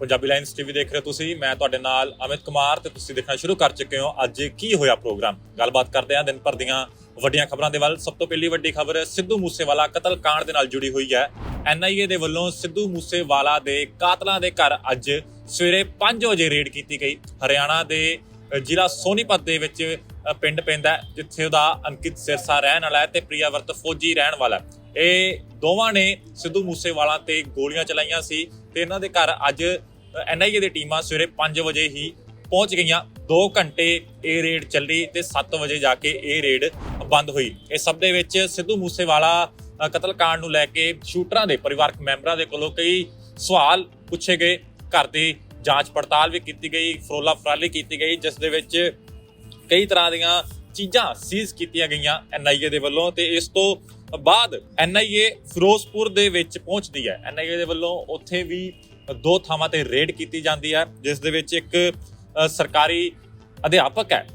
Punjabi lines TV ਦੇਖ ਰਹੇ ਹੋ ਤੁਸੀਂ। ਮੈਂ ਤੁਹਾਡੇ ਨਾਲ ਅਮਿਤ ਕੁਮਾਰ ਤੇ ਤੁਸੀਂ ਦੇਖਣਾ ਸ਼ੁਰੂ ਕਰ ਚੁੱਕੇ ਹੋ। ਅੱਜ ਕੀ ਹੋਇਆ ਪ੍ਰੋਗਰਾਮ? ਗੱਲਬਾਤ ਕਰਦੇ ਹਾਂ ਦਿਨ ਭਰ ਦੀਆਂ ਵੱਡੀਆਂ ਖਬਰਾਂ ਦੇ ਵੱਲ। ਸਭ ਤੋਂ ਪਹਿਲੀ ਵੱਡੀ ਖਬਰ ਸਿੱਧੂ ਮੂਸੇਵਾਲਾ ਕਤਲ ਕਾਂਡ ਦੇ ਨਾਲ ਜੁੜੀ ਹੋਈ ਹੈ। ਐਨਆਈਏ ਦੇ ਵੱਲੋਂ ਸਿੱਧੂ ਮੂਸੇਵਾਲਾ ਦੇ ਕਾਤਲਾਂ ਦੇ ਘਰ ਅੱਜ ਸਵੇਰੇ 5 ਵਜੇ ਰੇਡ ਕੀਤੀ ਗਈ। ਹਰਿਆਣਾ ਦੇ ਜ਼ਿਲ੍ਹਾ ਸੋਨੀਪਤ ਦੇ ਵਿੱਚ ਪਿੰਡ ਪੈਂਦਾ ਜਿੱਥੇ ਉਹਦਾ ਅੰਕਿਤ ਸਿਰਸਾ ਰਹਿਣ ਵਾਲਾ ਹੈ ਤੇ ਪ੍ਰਿਆਵਰਤ ਫੌਜੀ ਰਹਿਣ ਵਾਲਾ ਇਹ ਦੋਵਾਂ ਨੇ ਸਿੱਧੂ ਮੂਸੇਵਾਲਾ ਤੇ ਗੋਲੀਆਂ ਚਲਾਈਆਂ ਸੀ। ਤੇ ਇਹਨਾਂ ਦੇ ਘਰ ਅੱਜ ਐਨਆਈਏ ਦੀ ਟੀਮਾਂ ਸਵੇਰੇ 5 ਵਜੇ ਹੀ ਪਹੁੰਚ ਗਈਆਂ। 2 ਘੰਟੇ ਇਹ ਰੇਡ ਚੱਲੀ ਤੇ 7 ਵਜੇ ਜਾ ਕੇ ਇਹ ਰੇਡ ਬੰਦ ਹੋਈ। ਇਹ ਸਭ ਦੇ ਵਿੱਚ ਸਿੱਧੂ ਮੂਸੇਵਾਲਾ ਅ, ਕਤਲकांड ਨੂੰ ਲੈ ਕੇ ਸ਼ੂਟਰਾਂ ਦੇ ਪਰਿਵਾਰਕ ਮੈਂਬਰਾਂ ਦੇ ਕੋਲੋਂ ਕਈ ਸਵਾਲ ਪੁੱਛੇ ਗਏ। ਘਰ ਦੀ ਜਾਂਚ ਪੜਤਾਲ ਵੀ ਕੀਤੀ ਗਈ ਫਰੋਲਾ ਫਰਾਲੀ ਕੀਤੀ ਗਈ ਜਿਸ ਦੇ ਵਿੱਚ ਕਈ ਤਰ੍ਹਾਂ ਦੀਆਂ ਚੀਜ਼ਾਂ ਸੀਜ਼ ਕੀਤੀਆਂ ਗਈਆਂ ਐਨਆਈਏ ਦੇ ਵੱਲੋਂ ਤੇ ਇਸ ਤੋਂ ਬਾਅਦ ਐਨਆਈਏ ਫਿਰੋਜ਼ਪੁਰ ਦੇ ਵਿੱਚ ਪਹੁੰਚਦੀ ਹੈ। ਐਨਆਈਏ ਦੇ ਵੱਲੋਂ ਉੱਥੇ ਵੀ ਦੋ ਥਾਵਾਂ ਤੇ ਰੇਡ ਕੀਤੀ ਜਾਂਦੀ ਹੈ, ਜਿਸ ਦੇ ਵਿੱਚ ਇੱਕ ਸਰਕਾਰੀ ਅਧਿਆਪਕ ਹੈ।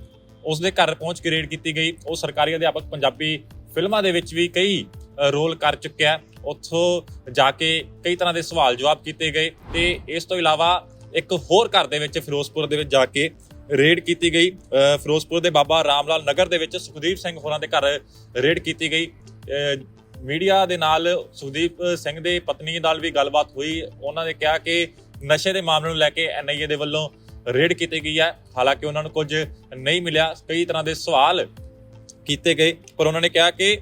ਉਸ ਦੇ ਘਰ ਪਹੁੰਚ ਕੇ ਰੇਡ ਕੀਤੀ ਗਈ। ਉਹ ਸਰਕਾਰੀ ਅਧਿਆਪਕ ਪੰਜਾਬੀ ਫਿਲਮਾਂ ਦੇ ਵਿੱਚ ਵੀ ਕਈ ਰੋਲ ਕਰ ਚੁੱਕਿਆ ਉੱਥੋਂ ਜਾ ਕੇ ਕਈ ਤਰ੍ਹਾਂ ਦੇ ਸਵਾਲ ਜਵਾਬ ਕੀਤੇ ਗਏ ਤੇ ਇਸ ਤੋਂ ਇਲਾਵਾ ਇੱਕ ਹੋਰ ਘਰ ਦੇ ਵਿੱਚ ਫਿਰੋਜ਼ਪੁਰ ਦੇ ਵਿੱਚ ਜਾ ਕੇ ਰੇਡ ਕੀਤੀ ਗਈ। ਫਿਰੋਜ਼ਪੁਰ ਦੇ ਬਾਬਾ ਰਾਮਲਾਲ ਨਗਰ ਦੇ ਵਿੱਚ ਸੁਖਦੀਪ ਸਿੰਘ ਹੋਰਾਂ ਦੇ ਘਰ ਰੇਡ ਕੀਤੀ ਗਈ। ਮੀਡੀਆ ਦੇ ਨਾਲ ਸੁਖਦੀਪ ਸਿੰਘ ਦੇ ਪਤਨੀ ਨਾਲ ਵੀ ਗੱਲਬਾਤ ਹੋਈ। ਉਹਨਾਂ ਨੇ ਕਿਹਾ ਕਿ ਨਸ਼ੇ ਦੇ ਮਾਮਲੇ ਨੂੰ ਲੈ ਕੇ ਐਨਆਈਏ ਦੇ ਵੱਲੋਂ ਰੇਡ ਕੀਤੀ ਗਈ ਹੈ। ਹਾਲਾਂਕਿ ਉਹਨਾਂ ਨੂੰ ਕੁਝ ਨਹੀਂ ਮਿਲਿਆ। ਕਈ ਤਰ੍ਹਾਂ ਦੇ ਸਵਾਲ ਕੀਤੇ ਗਏ, ਪਰ ਉਹਨਾਂ ਨੇ ਕਿਹਾ ਕਿ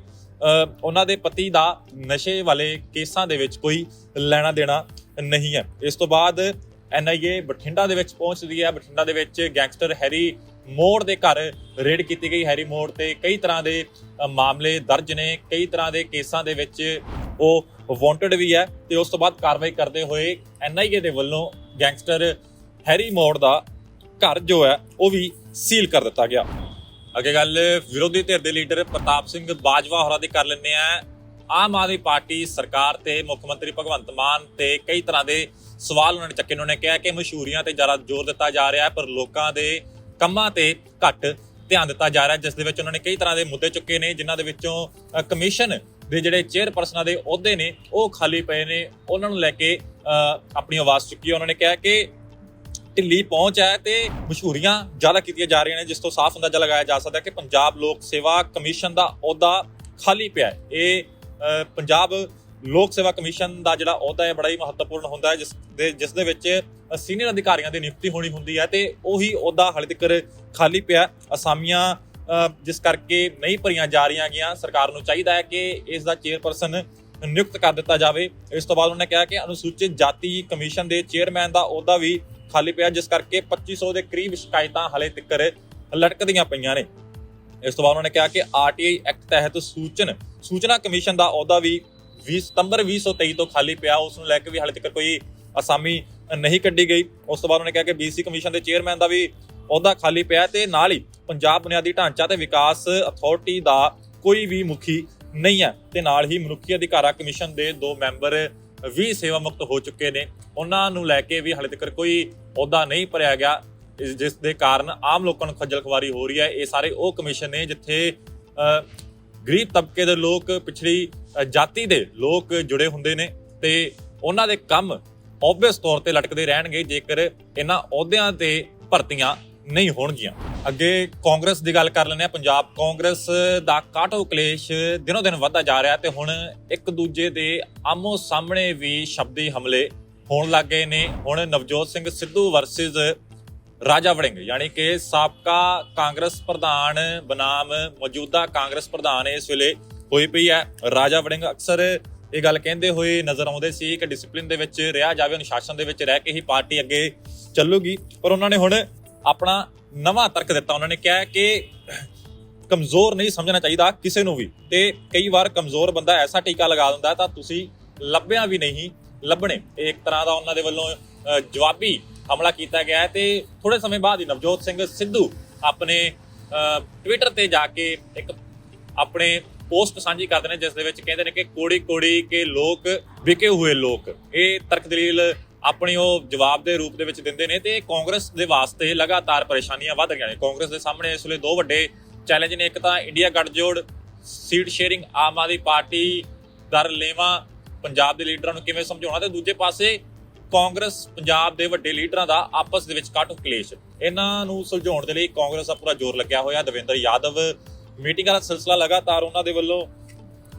ਉਹਨਾਂ ਦੇ ਪਤੀ ਦਾ ਨਸ਼ੇ ਵਾਲੇ ਕੇਸਾਂ ਦੇ ਵਿੱਚ ਕੋਈ ਲੈਣਾ ਦੇਣਾ ਨਹੀਂ ਹੈ। ਇਸ ਤੋਂ ਬਾਅਦ ਐਨਆਈਏ ਬਠਿੰਡਾ ਦੇ ਵਿੱਚ ਪਹੁੰਚਦੀ ਹੈ। ਬਠਿੰਡਾ ਦੇ ਵਿੱਚ ਗੈਂਗਸਟਰ ਹੈਰੀ ਮੋੜ ਦੇ ਘਰ ਰੇਡ ਕੀਤੀ ਗਈ। ਹੈਰੀ ਮੋੜ ਤੇ ਕਈ ਤਰ੍ਹਾਂ ਦੇ ਮਾਮਲੇ ਦਰਜ ਨੇ। ਕਈ ਤਰ੍ਹਾਂ ਦੇ ਕੇਸਾਂ ਦੇ ਵਿੱਚ ਉਹ ਵਾਂਟਡ ਵੀ ਹੈ ਤੇ ਉਸ ਤੋਂ ਬਾਅਦ ਕਾਰਵਾਈ ਕਰਦੇ ਹੋਏ ਐਨਆਈਏ ਦੇ ਵੱਲੋਂ ਗੈਂਗਸਟਰ ਹੈਰੀ ਮੋੜ ਦਾ ਘਰ ਜੋ ਹੈ, ਉਹ ਵੀ ਸੀਲ ਕਰ ਦਿੱਤਾ ਗਿਆ। ਅੱਗੇ ਗੱਲ ਵਿਰੋਧੀ ਧਿਰ ਦੇ ਲੀਡਰ ਪ੍ਰਤਾਪ ਸਿੰਘ ਬਾਜਵਾ ਹੋਰਾਂ ਦੀ ਕਰ ਲੈਂਦੇ ਆ ਆਮ ਆਦਮੀ ਪਾਰਟੀ ਸਰਕਾਰ ਤੇ ਮੁੱਖ ਮੰਤਰੀ ਭਗਵੰਤ ਮਾਨ ਤੇ ਕਈ ਤਰ੍ਹਾਂ ਦੇ ਸਵਾਲ ਉਹਨਾਂ ਨੇ ਚੱਕੇ। ਉਹਨਾਂ ਨੇ ਕਿਹਾ ਕਿ ਮਸ਼ਹੂਰੀਆਂ ਤੇ ਜ਼ਿਆਦਾ ਜ਼ੋਰ ਦਿੱਤਾ ਜਾ ਰਿਹਾ ਹੈ, ਪਰ ਲੋਕਾਂ ਦੇ ਕੰਮਾਂ ਤੇ ਘੱਟ ਧਿਆਨ ਦਿੱਤਾ ਜਾ ਰਿਹਾ, ਜਿਸ ਦੇ ਵਿੱਚ ਉਹਨਾਂ ਨੇ ਕਈ ਤਰ੍ਹਾਂ ਦੇ ਮੁੱਦੇ ਚੁੱਕੇ ਨੇ, ਜਿਨ੍ਹਾਂ ਦੇ ਵਿੱਚੋਂ ਕਮਿਸ਼ਨ ਦੇ ਜਿਹੜੇ ਚੇਅਰਪਰਸਨਾਂ ਦੇ ਅਹੁਦੇ ਨੇ, ਉਹ ਖਾਲੀ ਪਏ ਨੇ ਉਹਨਾਂ ਨੂੰ ਲੈ ਕੇ ਆਪਣੀ ਆਵਾਜ਼ ਚੁੱਕੀ ਹੈ। ਉਹਨਾਂ ਨੇ ਕਿਹਾ ਕਿ ਢਿੱਲੀ ਪਹੁੰਚ ਹੈ ਤੇ ਮਸ਼ਹੂਰੀਆਂ ਜ਼ਿਆਦਾ ਕੀਤੀਆਂ ਜਾ ਰਹੀਆਂ ਨੇ, ਜਿਸ ਤੋਂ ਸਾਫ਼ ਅੰਦਾਜ਼ਾ ਲਗਾਇਆ ਜਾ ਸਕਦਾ ਹੈ ਕਿ ਪੰਜਾਬ ਲੋਕ ਸੇਵਾ ਕਮਿਸ਼ਨ ਦਾ ਅਹੁਦਾ ਖਾਲੀ ਪਿਆ ਹੈ ਇਹ ਪੰਜਾਬ ਲੋਕ ਸੇਵਾ ਕਮਿਸ਼ਨ ਦਾ ਜਿਹੜਾ ਅਹੁਦਾ ਹੈ, ਬੜਾ ਹੀ ਮਹੱਤਵਪੂਰਨ ਹੁੰਦਾ ਹੈ, ਜਿਸ ਦੇ ਜਿਸ ਦੇ ਵਿੱਚ ਸੀਨੀਅਰ ਅਧਿਕਾਰੀਆਂ ਦੀ ਨਿਯੁਕਤੀ ਹੋਣੀ ਹੁੰਦੀ ਹੈ ਤੇ ਉਹੀ ਅਹੁਦਾ ਹਾਲੇ ਤੱਕ ਖਾਲੀ ਪਿਆ ਅਸਾਮੀਆਂ ਜਿਸ ਕਰਕੇ ਨਹੀਂ ਭਰੀਆਂ ਜਾ ਰਹੀਆਂ ਗਈਆਂ, ਸਰਕਾਰ ਨੂੰ ਚਾਹੀਦਾ ਹੈ ਕਿ ਇਸ ਦਾ ਚੇਅਰਪਰਸਨ ਨਿਯੁਕਤ ਕਰ ਦਿੱਤਾ ਜਾਵੇ। ਇਸ ਤੋਂ ਬਾਅਦ ਉਹਨੇ ਕਿਹਾ ਕਿ ਅਨੁਸੂਚਿਤ ਜਾਤੀ ਕਮਿਸ਼ਨ ਦੇ ਚੇਅਰਮੈਨ ਦਾ ਅਹੁਦਾ ਵੀ ਖਾਲੀ ਪਿਆ ਜਿਸ ਕਰਕੇ 2500 ਦੇ ਕਰੀਬ ਸ਼ਿਕਾਇਤਾਂ ਹਲੇ ਤੱਕ ਲਟਕਦੀਆਂ ਪਈਆਂ ਨੇ। ਇਸ ਤੋਂ ਬਾਅਦ ਉਹਨਾਂ ਨੇ ਕਿਹਾ ਕਿ ਆਰਟੀਆਈ ਐਕਟ ਤਹਿਤ ਸੂਚਨ, ਸੂਚਨਾ ਕਮਿਸ਼ਨ ਦਾ ਅਹੁਦਾ ਵੀ 20 ਸਤੰਬਰ 2023 ਤੋਂ ਖਾਲੀ ਪਿਆ, ਉਸ ਨੂੰ ਲੈ ਕੇ ਵੀ ਹਾਲੇ ਤੱਕ ਕੋਈ ਅਸਾਮੀ ਨਹੀਂ ਕੱਢੀ ਗਈ। ਉਸ ਤੋਂ ਬਾਅਦ ਉਹਨੇ ਕਿਹਾ ਕਿ ਬੀਸੀ ਕਮਿਸ਼ਨ ਦੇ ਚੇਅਰਮੈਨ ਦਾ ਵੀ ਅਹੁਦਾ ਖਾਲੀ ਪਿਆ ਤੇ ਨਾਲ ਹੀ ਪੰਜਾਬ ਬੁਨਿਆਦੀ ਢਾਂਚਾ ਤੇ ਵਿਕਾਸ ਅਥਾਰਟੀ ਦਾ ਕੋਈ ਵੀ ਮੁਖੀ ਨਹੀਂ ਹੈ ਤੇ ਨਾਲ ਹੀ ਮਨੁੱਖੀ ਅਧਿਕਾਰਾਂ ਕਮਿਸ਼ਨ ਦੇ ਦੋ ਮੈਂਬਰ ਵੀ ਸੇਵਾ ਮੁਕਤ ਹੋ ਚੁੱਕੇ ਨੇ। ਉਹਨਾਂ ਨੂੰ ਲੈ ਕੇ ਵੀ ਹਾਲੇ ਤੱਕ ਕੋਈ ਅਹੁਦਾ ਨਹੀਂ ਭਰਿਆ ਗਿਆ, ਜਿਸ ਦੇ ਕਾਰਨ ਆਮ ਲੋਕਾਂ ਨੂੰ ਖੱਜਲ ਖਵਾਰੀ ਹੋ ਰਹੀ ਹੈ। ਇਹ ਸਾਰੇ ਉਹ ਕਮਿਸ਼ਨ ਨੇ ਜਿੱਥੇ ਗਰੀਬ ਤਬਕੇ ਦੇ ਲੋਕ, ਪਿਛੜੀ ਜਾਤੀ ਦੇ ਲੋਕ ਜੁੜੇ ਹੁੰਦੇ ਨੇ ਤੇ ਉਹਨਾਂ ਦੇ ਕੰਮ ਆਬਵੀਅਸ ਤੌਰ ਤੇ ਲਟਕਦੇ ਰਹਿਣਗੇ ਜੇਕਰ ਇਹਨਾਂ ਅਹੁਦਿਆਂ ਤੇ ਭਰਤੀਆਂ ਨਹੀਂ ਹੋਣਗੀਆਂ। ਅੱਗੇ ਕਾਂਗਰਸ ਦੀ ਗੱਲ ਕਰ ਲੈਂਦੇ ਆ ਪੰਜਾਬ ਕਾਂਗਰਸ ਦਾ ਕਾਟੋ ਕਲੇਸ਼ ਦਿਨੋ ਦਿਨ ਵੱਧਦਾ ਜਾ ਰਿਹਾ ਤੇ ਹੁਣ ਇੱਕ ਦੂਜੇ ਦੇ ਆਮੋ ਸਾਹਮਣੇ ਵੀ ਸ਼ਬਦੀ ਹਮਲੇ ਹੋਣ ਲੱਗ ਗਏ ਨੇ। ਹੁਣ ਨਵਜੋਤ ਸਿੰਘ ਸਿੱਧੂ ਵਰਸਸ ਰਾਜਾ ਵੜਿੰਗ, ਯਾਨੀ ਕਿ ਸਾਬਕਾ ਕਾਂਗਰਸ ਪ੍ਰਧਾਨ ਬਨਾਮ ਮੌਜੂਦਾ ਕਾਂਗਰਸ ਪ੍ਰਧਾਨ ਇਸ ਵੇਲੇ ਹੋਈ ਪਈ ਹੈ। ਰਾਜਾ ਵੜਿੰਗ ਅਕਸਰ ਇਹ ਗੱਲ ਕਹਿੰਦੇ ਹੋਏ ਨਜ਼ਰ ਆਉਂਦੇ ਸੀ ਕਿ ਡਿਸਪਲਿਨ ਦੇ ਵਿੱਚ ਰਿਹਾ ਜਾਵੇ, ਅਨੁਸ਼ਾਸਨ ਦੇ ਵਿੱਚ ਰਹਿ ਕੇ ਹੀ ਪਾਰਟੀ ਅੱਗੇ ਚੱਲੂਗੀ। ਪਰ ਉਹਨਾਂ ਨੇ ਹੁਣ ਆਪਣਾ ਨਵਾਂ ਤਰਕ ਦਿੱਤਾ। ਉਹਨਾਂ ਨੇ ਕਿਹਾ ਕਿ ਕਮਜ਼ੋਰ ਨਹੀਂ ਸਮਝਣਾ ਚਾਹੀਦਾ ਕਿਸੇ ਨੂੰ ਵੀ। ਤੇ ਕਈ ਵਾਰ ਕਮਜ਼ੋਰ ਬੰਦਾ ਐਸਾ ਟੀਕਾ ਲਗਾ ਦਿੰਦਾ ਤਾਂ ਤੁਸੀਂ ਲੱਭਿਆ ਵੀ ਨਹੀਂ, ਲੱਭਣੇ। ਇਹ ਇੱਕ ਤਰ੍ਹਾਂ ਦਾ ਉਹਨਾਂ ਦੇ ਵੱਲੋਂ ਜਵਾਬੀ ਹਮਲਾ ਕੀਤਾ ਗਿਆ ਹੈ ਤੇ ਥੋੜੇ ਸਮੇਂ ਬਾਅਦ ਹੀ ਨਵਜੋਤ ਸਿੰਘ ਸਿੱਧੂ ਆਪਣੇ ਟਵਿੱਟਰ ਤੇ ਜਾ ਕੇ ਇੱਕ ਆਪਣੇ ਪੋਸਟ ਸਾਂਝੀ ਕਰਦੇ ਨੇ, ਜਿਸ ਦੇ ਵਿੱਚ ਕਹਿੰਦੇ ਨੇ ਕਿ ਕੋੜੀ ਕੋੜੀ ਕੇ ਲੋਕ ਵਿਕੇ ਹੋਏ ਲੋਕ। ਇਹ ਤਰਕ ਦਲੀਲ ਆਪਣੀ ਉਹ ਜਵਾਬ ਦੇ ਰੂਪ ਦੇ ਵਿੱਚ ਦਿੰਦੇ ਨੇ ਤੇ ਕਾਂਗਰਸ ਦੇ ਵਾਸਤੇ ਲਗਾਤਾਰ ਪਰੇਸ਼ਾਨੀਆਂ ਵੱਧ ਰਹੀਆਂ ਨੇ। ਕਾਂਗਰਸ ਦੇ ਸਾਹਮਣੇ ਇਸ ਵੇਲੇ ਦੋ ਵੱਡੇ ਚੈਲੰਜ ਨੇ, ਇੱਕ ਤਾਂ ਇੰਡੀਆ ਗੱਠਜੋੜ, seat sharing Aam Aadmi party ਦਰ ਲੇਵਾ, ਪੰਜਾਬ ਦੇ ਲੀਡਰਾਂ ਨੂੰ ਕਿਵੇਂ ਸਮਝਾਉਣਾ ਤੇ ਦੂਜੇ ਪਾਸੇ ਕਾਂਗਰਸ ਪੰਜਾਬ ਦੇ ਵੱਡੇ ਲੀਡਰਾਂ ਦਾ ਆਪਸ ਦੇ ਵਿੱਚ ਕਾਟੋ ਕਲੇਸ਼। ਇਹਨਾਂ ਨੂੰ ਸੁਲਝਾਉਣ ਦੇ ਲਈ ਕਾਂਗਰਸ ਦਾ ਪੂਰਾ ਜ਼ੋਰ ਲੱਗਿਆ ਹੋਇਆ। ਦਵਿੰਦਰ ਯਾਦਵ ਮੀਟਿੰਗਾਂ ਦਾ ਸਿਲਸਿਲਾ ਲਗਾਤਾਰ ਉਹਨਾਂ ਦੇ ਵੱਲੋਂ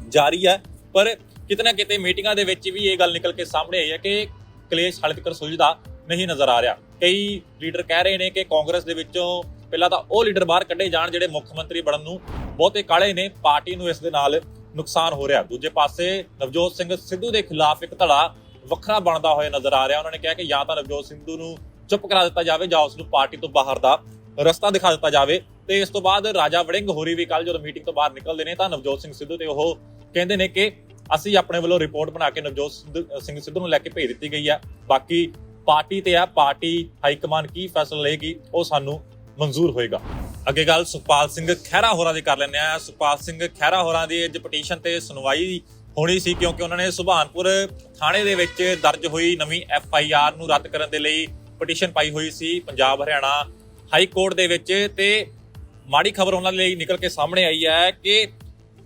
ਜਾਰੀ ਹੈ। ਪਰ ਕਿਤੇ ਨਾ ਕਿਤੇ ਮੀਟਿੰਗਾਂ ਦੇ ਵਿੱਚ ਵੀ ਇਹ ਗੱਲ ਨਿਕਲ ਕੇ ਸਾਹਮਣੇ ਆਈ ਹੈ ਕਿ ਕਲੇਸ਼ ਹਾਲੇ ਤੱਕ ਸੁਲਝਦਾ ਨਹੀਂ ਨਜ਼ਰ ਆ ਰਿਹਾ। ਕਈ ਲੀਡਰ ਕਹਿ ਰਹੇ ਨੇ ਕਿ ਕਾਂਗਰਸ ਦੇ ਵਿੱਚੋਂ ਪਹਿਲਾਂ ਤਾਂ ਉਹ ਲੀਡਰ ਬਾਹਰ ਕੱਢੇ ਜਾਣ ਜਿਹੜੇ ਮੁੱਖ ਮੰਤਰੀ ਬਣਨ ਨੂੰ ਬਹੁਤੇ ਕਾਲੇ ਨੇ। ਪਾਰਟੀ ਨੂੰ ਇਸ ਦੇ ਨਾਲ ਨੁਕਸਾਨ ਹੋ ਰਿਹਾ। ਦੂਜੇ ਪਾਸੇ ਨਵਜੋਤ ਸਿੰਘ ਸਿੱਧੂ ਦੇ ਖਿਲਾਫ ਇੱਕ ਧੜਾ ਵੱਖਰਾ ਬਣਦਾ ਹੋਇਆ ਨਜ਼ਰ ਆ ਰਿਹਾ। ਉਹਨਾਂ ਨੇ ਕਿਹਾ ਕਿ ਜਾਂ ਤਾਂ ਨਵਜੋਤ ਸਿੱਧੂ ਨੂੰ ਚੁੱਪ ਕਰਾ ਦਿੱਤਾ ਜਾਵੇ ਜਾਂ ਉਸ ਨੂੰ ਪਾਰਟੀ ਤੋਂ ਬਾਹਰ ਦਾ ਰਸਤਾ ਦਿਖਾ ਦਿੱਤਾ ਜਾਵੇ। ਤੇ ਇਸ ਤੋਂ ਬਾਅਦ ਰਾਜਾ ਵੜਿੰਗ ਹੋਰੀ ਵੀ ਕੱਲ ਜਦੋਂ ਮੀਟਿੰਗ ਤੋਂ ਬਾਹਰ ਨਿਕਲਦੇ ਨੇ ਤਾਂ ਨਵਜੋਤ ਸਿੰਘ ਸਿੱਧੂ ਤੇ ਉਹ ਕਹਿੰਦੇ ਨੇ ਕਿ ਅਸੀਂ ਆਪਣੇ ਵੱਲੋਂ ਰਿਪੋਰਟ ਬਣਾ ਕੇ ਨਵਜੋਤ ਸਿੰਘ ਸਿੱਧੂ ਨੂੰ ਲੈ ਕੇ ਭੇਜ ਦਿੱਤੀ ਗਈ ਹੈ ਬਾਕੀ ਪਾਰਟੀ ਤੇ ਆ, ਪਾਰਟੀ ਹਾਈ ਕਮਾਂਡ ਕੀ ਫੈਸਲਾ ਲਏਗੀ ਉਹ ਸਾਨੂੰ ਮਨਜ਼ੂਰ ਹੋਏਗਾ। ਅੱਗੇ ਗੱਲ ਸੁਖਪਾਲ ਸਿੰਘ ਖਹਿਰਾ ਹੋਰਾਂ ਦੀ ਕਰ ਲੈਂਦੇ ਆ ਸੁਖਪਾਲ ਸਿੰਘ ਖਹਿਰਾ ਹੋਰਾਂ ਦੀ ਅੱਜ ਪਟੀਸ਼ਨ ਤੇ ਸੁਣਵਾਈ ਹੋਣੀ ਸੀ ਕਿਉਂਕਿ ਉਹਨਾਂ ਨੇ ਸੁਭਾਨਪੁਰ ਥਾਣੇ ਦੇ ਵਿੱਚ ਦਰਜ ਹੋਈ ਨਵੀਂ ਐਫ ਆਈ ਆਰ ਨੂੰ ਰੱਦ ਕਰਨ ਦੇ ਲਈ ਪਟੀਸ਼ਨ ਪਾਈ ਹੋਈ ਸੀ ਪੰਜਾਬ ਹਰਿਆਣਾ ਹਾਈ ਕੋਰਟ ਦੇ ਵਿੱਚ ਤੇ ਮਾੜੀ ਖਬਰ ਉਹਨਾਂ ਲਈ ਨਿਕਲ ਕੇ ਸਾਹਮਣੇ ਆਈ ਹੈ ਕਿ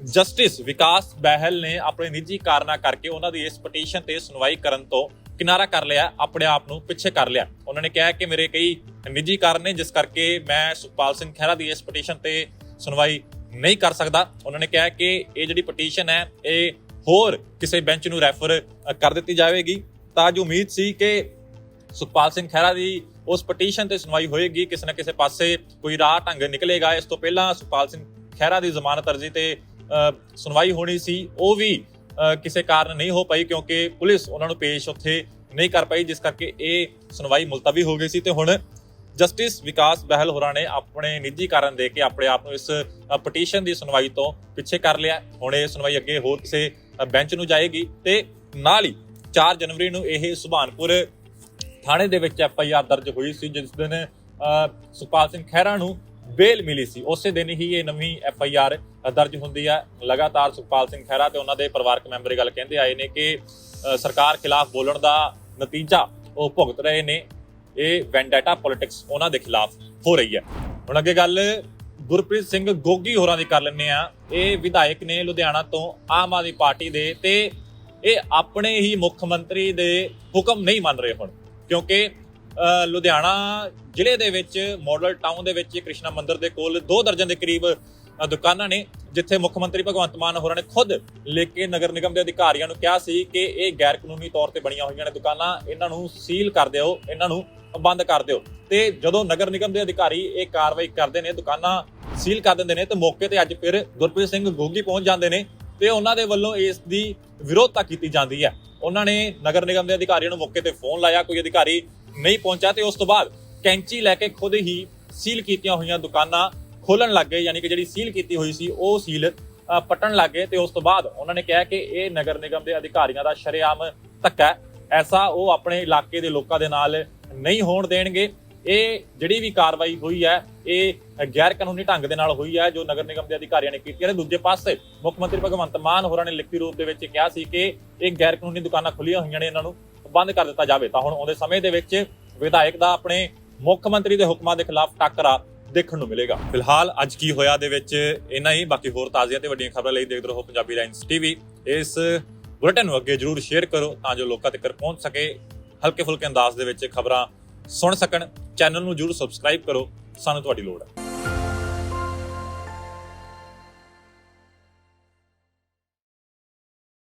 ਜਸਟਿਸ ਵਿਕਾਸ ਬਹਿਲ ਨੇ ਆਪਣੇ ਨਿੱਜੀ ਕਾਰਨਾਂ ਕਰਕੇ ਉਹਨਾਂ ਦੀ ਇਸ ਪਟੀਸ਼ਨ ਤੇ ਸੁਣਵਾਈ ਕਰਨ ਤੋਂ ਕਿਨਾਰਾ ਕਰ ਲਿਆ, ਆਪਣੇ ਆਪ ਨੂੰ ਪਿੱਛੇ ਕਰ ਲਿਆ। ਉਹਨਾਂ ਨੇ ਕਿਹਾ ਕਿ ਮੇਰੇ ਕਈ ਨਿੱਜੀ ਕਾਰਨ ਨੇ, ਜਿਸ ਕਰਕੇ ਮੈਂ ਸੁਖਪਾਲ ਸਿੰਘ ਖਹਿਰਾ ਦੀ ਇਸ ਪਟੀਸ਼ਨ ਤੇ ਸੁਣਵਾਈ ਨਹੀਂ ਕਰ ਸਕਦਾ। ਉਹਨਾਂ ਨੇ ਕਿਹਾ ਕਿ ਇਹ ਜਿਹੜੀ ਪਟੀਸ਼ਨ ਹੈ, ਇਹ ਹੋਰ ਕਿਸੇ ਬੈਂਚ ਨੂੰ ਰੈਫਰ ਕਰ ਦਿੱਤੀ ਜਾਵੇਗੀ। ਤਾਂ ਜੋ ਉਮੀਦ ਸੀ ਕਿ ਸੁਖਪਾਲ ਸਿੰਘ ਖਹਿਰਾ ਦੀ ਉਸ ਪਟੀਸ਼ਨ ਤੇ ਸੁਣਵਾਈ ਹੋਏਗੀ। ਕਿਸੇ ਨਾ ਕਿਸੇ ਪਾਸੇ ਕੋਈ ਰਾਹ ਢੰਗ ਨਿਕਲੇਗਾ। ਇਸ ਤੋਂ ਪਹਿਲਾਂ ਸੁਖਪਾਲ ਸਿੰਘ ਖਹਿਰਾ ਦੀ ਜ਼ਮਾਨਤ ਅਰਜ਼ੀ ਤੇ ਸੁਣਵਾਈ ਹੋਣੀ ਸੀ। ਉਹ ਵੀ ਕਿਸੇ ਕਾਰਨ ਨਹੀਂ ਹੋ ਪਾਈ ਕਿਉਂਕਿ ਪੁਲਿਸ ਉਹਨਾਂ ਨੂੰ ਪੇਸ਼ ਉੱਥੇ ਨਹੀਂ ਕਰ ਪਾਈ, ਜਿਸ ਕਰਕੇ ਇਹ ਸੁਣਵਾਈ ਮੁਲਤਵੀ ਹੋ ਗਈ ਸੀ। ਤੇ ਹੁਣ ਜਸਟਿਸ ਵਿਕਾਸ ਬਹਿਲ ਹੋਰਾਂ ਨੇ ਆਪਣੇ ਨਿੱਜੀ ਕਾਰਨ ਦੇ ਕੇ ਆਪਣੇ ਆਪ ਨੂੰ ਇਸ ਪਟੀਸ਼ਨ ਦੀ ਸੁਣਵਾਈ ਤੋਂ ਪਿੱਛੇ ਕਰ ਲਿਆ। ਹੁਣ ਇਹ ਸੁਣਵਾਈ ਅੱਗੇ ਹੋਰ ਕਿਸੇ ਬੈਂਚ ਨੂੰ ਜਾਏਗੀ ਤੇ ਨਾਲ ਹੀ 4 ਜਨਵਰੀ ਨੂੰ ਇਹ ਸੁਭਾਨਪੁਰ ਥਾਣੇ ਦੇ ਵਿੱਚ ਐਫ ਆਈ ਆਰ ਦਰਜ ਹੋਈ ਸੀ ਜਿਸ ਦਿਨ ਅ, ਸੁਖਪਾਲ ਸਿੰਘ ਖਹਿਰਾ ਨੂੰ ਬੇਲ ਮਿਲੀ ਸੀ। ਉਸੇ ਦਿਨ ਹੀ ਇਹ ਨਵੀਂ ਐਫ ਆਈ ਆਰ ਦਰਜ ਹੁੰਦੀ ਹੈ ਲਗਾਤਾਰ ਸੁਖਪਾਲ ਸਿੰਘ ਖਹਿਰਾ ਤੇ ਉਹਨਾਂ ਦੇ ਪਰਿਵਾਰਕ ਮੈਂਬਰ ਇਹ ਗੱਲ ਕਹਿੰਦੇ ਆਏ ਨੇ ਕਿ ਸਰਕਾਰ ਖਿਲਾਫ ਬੋਲਣ ਦਾ ਨਤੀਜਾ ਉਹ ਭੁਗਤ ਰਹੇ ਨੇ। ਇਹ ਵੈਂਡੇਟਾ ਪੋਲਿਟਿਕਸ ਉਹਨਾਂ ਦੇ ਖਿਲਾਫ ਹੋ ਰਹੀ ਹੈ। ਹੁਣ ਅੱਗੇ ਗੱਲ ਗੁਰਪ੍ਰੀਤ ਸਿੰਘ ਗੋਗੀ ਹੋਰਾਂ ਦੀ ਕਰ ਲੈਂਦੇ ਆ ਇਹ ਵਿਧਾਇਕ ਨੇ ਲੁਧਿਆਣਾ ਤੋਂ ਆਮ ਆਦਮੀ ਪਾਰਟੀ ਦੇ ਤੇ ਇਹ ਆਪਣੇ ਹੀ ਮੁੱਖ ਮੰਤਰੀ ਦੇ ਹੁਕਮ ਨਹੀਂ ਮੰਨ ਰਹੇ ਹੁਣ, ਕਿਉਂਕਿ ਲੁਧਿਆਣਾ ਜ਼ਿਲ੍ਹੇ ਦੇ ਵਿੱਚ, ਮਾਡਲ ਟਾਊਨ ਦੇ ਵਿੱਚ ਕ੍ਰਿਸ਼ਨਾ ਮੰਦਿਰ ਦੇ ਕੋਲ 2 ਦਰਜਨ ਦੇ ਕਰੀਬ ਦੁਕਾਨਾਂ ਨੇ, ਜਿੱਥੇ ਮੁੱਖ ਮੰਤਰੀ ਭਗਵੰਤ ਮਾਨ ਹੋਰਾਂ ਨੇ ਖੁਦ ਲਿਖ ਕੇ ਨਗਰ ਨਿਗਮ ਦੇ ਅਧਿਕਾਰੀਆਂ ਨੂੰ ਕਿਹਾ ਸੀ ਕਿ ਇਹ ਗੈਰ ਕਾਨੂੰਨੀ ਤੌਰ ਤੇ ਬਣੀਆਂ ਹੋਈਆਂ ਨੇ ਦੁਕਾਨਾਂ, ਇਹਨਾਂ ਨੂੰ ਸੀਲ ਕਰ ਦਿਓ, ਇਹਨਾਂ ਨੂੰ ਬੰਦ ਕਰ ਦਿਓ। ਤੇ ਜਦੋਂ ਨਗਰ ਨਿਗਮ ਦੇ ਅਧਿਕਾਰੀ ਇਹ ਕਾਰਵਾਈ ਕਰਦੇ ਨੇ, ਦੁਕਾਨਾਂ ਸੀਲ ਕਰ ਦਿੰਦੇ ਨੇ ਤੇ ਮੌਕੇ ਤੇ ਅੱਜ ਫਿਰ ਗੁਰਪ੍ਰੀਤ ਸਿੰਘ ਗੋਗੀ ਪਹੁੰਚ ਜਾਂਦੇ ਨੇ ਤੇ ਉਹਨਾਂ ਦੇ ਵੱਲੋਂ ਇਸ ਦੀ ਵਿਰੋਧਤਾ ਕੀਤੀ ਜਾਂਦੀ ਹੈ। ਉਹਨਾਂ ਨੇ ਨਗਰ ਨਿਗਮ ਦੇ ਅਧਿਕਾਰੀਆਂ ਨੂੰ ਮੌਕੇ ਤੇ ਫੋਨ ਲਾਇਆ ਕੋਈ ਅਧਿਕਾਰੀ ਨਹੀਂ ਪਹੁੰਚਾ ਤੇ ਉਸ ਤੋਂ ਬਾਅਦ ਕੈਂਚੀ ਲੈ ਕੇ ਖੁਦ ਹੀ ਸੀਲ ਕੀਤੀਆਂ ਹੋਈਆਂ ਦੁਕਾਨਾਂ ਖੋਲਣ ਲੱਗ ਗਏ ਯਾਨੀ ਕਿ ਜਿਹੜੀ ਸੀਲ ਕੀਤੀ ਹੋਈ ਸੀ ਉਹ ਸੀਲ ਅ, ਪੱਟਣ ਲੱਗ ਗਏ ਤੇ ਉਸ ਤੋਂ ਬਾਅਦ ਉਹਨਾਂ ਨੇ ਕਿਹਾ ਕਿ ਇਹ ਨਗਰ ਨਿਗਮ ਦੇ ਅਧਿਕਾਰੀਆਂ ਦਾ ਸ਼ਰੇਆਮ ਧੱਕਾ ਐਸਾ ਉਹ ਆਪਣੇ ਇਲਾਕੇ ਦੇ ਲੋਕਾਂ ਦੇ ਨਾਲ ਨਹੀਂ ਹੋਣ ਦੇਣਗੇ। ਇਹ ਜਿਹੜੀ ਵੀ ਕਾਰਵਾਈ ਹੋਈ ਹੈ ਇਹ ਗੈਰ ਕਾਨੂੰਨੀ ਢੰਗ ਦੇ ਨਾਲ ਹੋਈ ਹੈ ਜੋ ਨਗਰ ਨਿਗਮ ਦੇ ਅਧਿਕਾਰੀਆਂ ਨੇ ਕੀਤੀ। ਹੈ ਦੂਜੇ ਪਾਸੇ ਮੁੱਖ ਮੰਤਰੀ ਭਗਵੰਤ ਮਾਨ ਹੋਰਾਂ ਨੇ ਲਿਖਤੀ ਰੂਪ ਦੇ ਵਿੱਚ ਕਿਹਾ ਸੀ ਕਿ ਇਹ ਗੈਰ ਕਾਨੂੰਨੀ ਦੁਕਾਨਾਂ ਖੁੱਲੀਆਂ ਹੋਈਆਂ ਨੇ, ਇਹਨਾਂ ਨੂੰ ਬੰਦ ਕਰ ਦਿੱਤਾ ਜਾਵੇ। ਤਾਂ ਹੁਣ ਆਉਂਦੇ ਸਮੇਂ ਦੇ ਵਿੱਚ ਵਿਧਾਇਕ ਦਾ ਆਪਣੇ ਮੁੱਖ ਮੰਤਰੀ ਦੇ ਹੁਕਮਾਂ ਦੇ ਖਿਲਾਫ ਟੱਕਰਾ ਦੇਖਣ ਨੂੰ ਮਿਲੇਗਾ। ਫਿਲਹਾਲ ਅੱਜ ਕੀ ਹੋਇਆ ਦੇ ਵਿੱਚ ਇੰਨਾ ਹੀ, ਬਾਕੀ ਹੋਰ ਤਾਜ਼ੀਆਂ ਤੇ ਵੱਡੀਆਂ ਖਬਰਾਂ ਲਈ ਦੇਖਦੇ ਰਹੋ ਪੰਜਾਬੀ ਲਾਈਨਸ ਟੀਵੀ। ਇਸ ਬੁਲੇਟਿਨ ਨੂੰ ਅੱਗੇ ਜਰੂਰ ਸ਼ੇਅਰ ਕਰੋ ਤਾਂ ਜੋ ਲੋਕਾਂ ਤੱਕ ਪਹੁੰਚ ਸਕੇ। ਹਲਕੇ ਫੁਲਕੇ ਅੰਦਾਜ਼ ਦੇ ਵਿੱਚ ਖਬਰਾਂ ਸੁਣ ਸਕਣ। ਚੈਨਲ ਨੂੰ ਜਰੂਰ ਸਬਸਕ੍ਰਾਈਬ ਕਰੋ। ਸਾਨੂੰ ਤੁਹਾਡੀ ਲੋੜ ਹੈ।